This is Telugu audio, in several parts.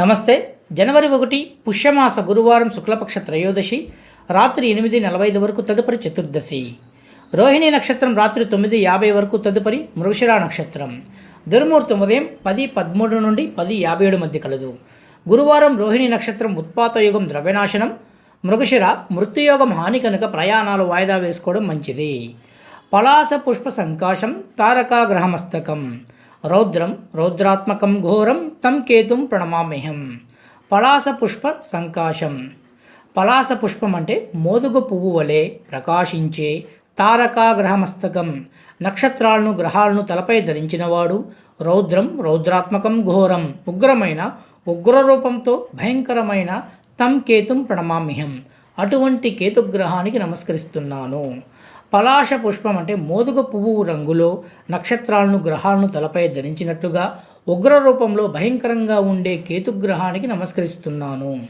నమస్తే. జనవరి ఒకటి పుష్యమాస గురువారం శుక్లపక్ష త్రయోదశి రాత్రి ఎనిమిది నలభై ఐదు వరకు తదుపరి చతుర్దశి. రోహిణి నక్షత్రం రాత్రి తొమ్మిది యాభై వరకు తదుపరి మృగశిర నక్షత్రం. దుర్ముహూర్తం ఉదయం పది పదమూడు నుండి పది యాభై ఏడు మధ్య కలదు. గురువారం రోహిణి నక్షత్రం ఉత్పాత యుగం ద్రవ్యనాశనం మృగశిర మృత్యుయోగం హాని కనుక ప్రయాణాలు వాయిదా వేసుకోవడం మంచిది. పలాస పుష్ప సంకాశం తారకాగ్రహమస్తకం రౌద్రం రౌద్రాత్మకం ఘోరం తం కేతుం ప్రణమామ్యహం. పలాస పుష్ప సంకాశం. పలాస పుష్పం అంటే మోదుగు పువ్వు వలె ప్రకాశించే తారకాగ్రహమస్తకం. నక్షత్రాలను గ్రహాలను తలపై ధరించినవాడు రౌద్రం రౌద్రాత్మకం ఘోరం ఉగ్రమైన ఉగ్రరూపంతో భయంకరమైన తం కేతుం ప్రణమామ్యహం. అటువంటి కేతుగ్రహానికి నమస్కరిస్తున్నాను. పలాశ పుష్పం అంటే మోదుగ పువ్వు రంగులో నక్షత్రాలను గ్రహాలను తలపై ధరించినట్లుగా ఉగ్ర రూపంలో భయంకరంగా ఉండే కేతుగ్రహానికి నమస్కరిస్తున్నాను.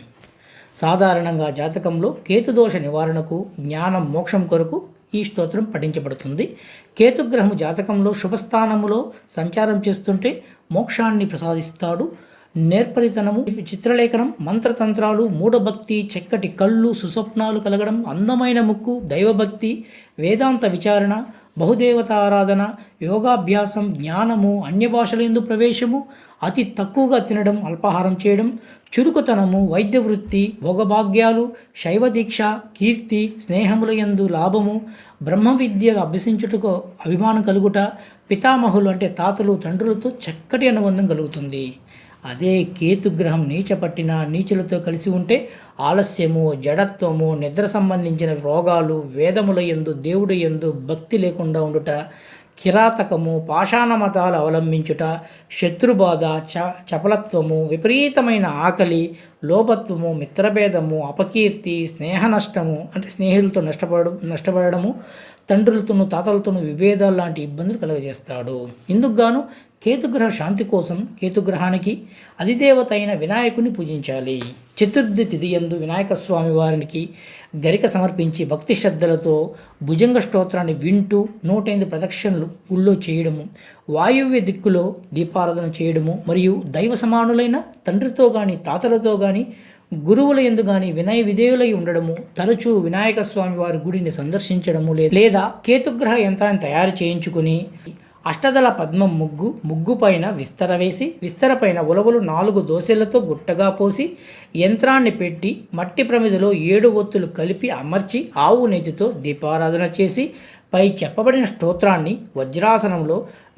సాధారణంగా జాతకంలో కేతుదోష నివారణకు జ్ఞానం మోక్షం కొరకు ఈ స్తోత్రం పఠించబడుతుంది. కేతుగ్రహము జాతకంలో శుభస్థానములో సంచారం చేస్తుంటే మోక్షాన్ని ప్రసాదిస్తాడు. నేర్పరితనము చిత్రలేఖనం మంత్రతంత్రాలు మూఢభక్తి చక్కటి కళ్ళు సుస్వప్నాలు కలగడం అందమైన ముక్కు దైవభక్తి వేదాంత విచారణ బహుదేవత ఆరాధన యోగాభ్యాసం జ్ఞానము అన్య భాషల ఎందు ప్రవేశము అతి తక్కువగా తినడం అల్పాహారం చేయడం చురుకుతనము వైద్య వృత్తి భోగభాగ్యాలు శైవ దీక్ష కీర్తి స్నేహముల యందు లాభము బ్రహ్మ విద్య అభ్యసించుటకు అభిమానం కలుగుట పితామహులు అంటే తాతలు తండ్రులతో చక్కటి అనుబంధం కలుగుతుంది. అదే కేతుగ్రహం నీచపట్టిన నీచులతో కలిసి ఉంటే ఆలస్యము జడత్వము నిద్ర సంబంధించిన రోగాలు వేదముల యందు దేవుడు యందు భక్తి లేకుండా ఉండుట కిరాతకము పాషాణ మతాలు అవలంబించుట శత్రుబాధ చ చపలత్వము విపరీతమైన ఆకలి లోపత్వము మిత్రభేదము అపకీర్తి స్నేహ నష్టము అంటే స్నేహితులతో నష్టపడ నష్టపడము తండ్రులతోనూ తాతలతోనూ విభేదాలు లాంటి ఇబ్బందులు కలుగజేస్తాడు. ఇందుకు గాను కేతుగ్రహ శాంతి కోసం కేతుగ్రహానికి అధిదేవత అయిన వినాయకుని పూజించాలి. చతుర్థి తిథియందు వినాయక స్వామి వారికి గరిక సమర్పించి భక్తి శ్రద్ధలతో భుజంగ స్తోత్రాన్ని వింటూ నూట ఎనిమిది ప్రదక్షిణలు గుళ్ళో చేయడము వాయువ్య దిక్కులో దీపారాధన చేయడము మరియు దైవ సమానులైన తండ్రితో కానీ తాతలతో కానీ గురువుల ఎందు కానీ వినయ విధేయులై ఉండడము తరచూ వినాయక స్వామి వారి గుడిని సందర్శించడము లే- లేదా కేతుగ్రహ యంత్రాన్ని తయారు చేయించుకుని అష్టదళ పద్మం ముగ్గు ముగ్గు పైన విస్తర వేసి విస్తర పైన ఉలవలు నాలుగు దోశలతో గుట్టగా పోసి యంత్రాన్ని పెట్టి మట్టి ప్రమిదలో ఏడు ఒత్తులు కలిపి అమర్చి ఆవు నేతితో దీపారాధన చేసి పై చెప్పబడిన స్తోత్రాన్ని వజ్రాసనంలో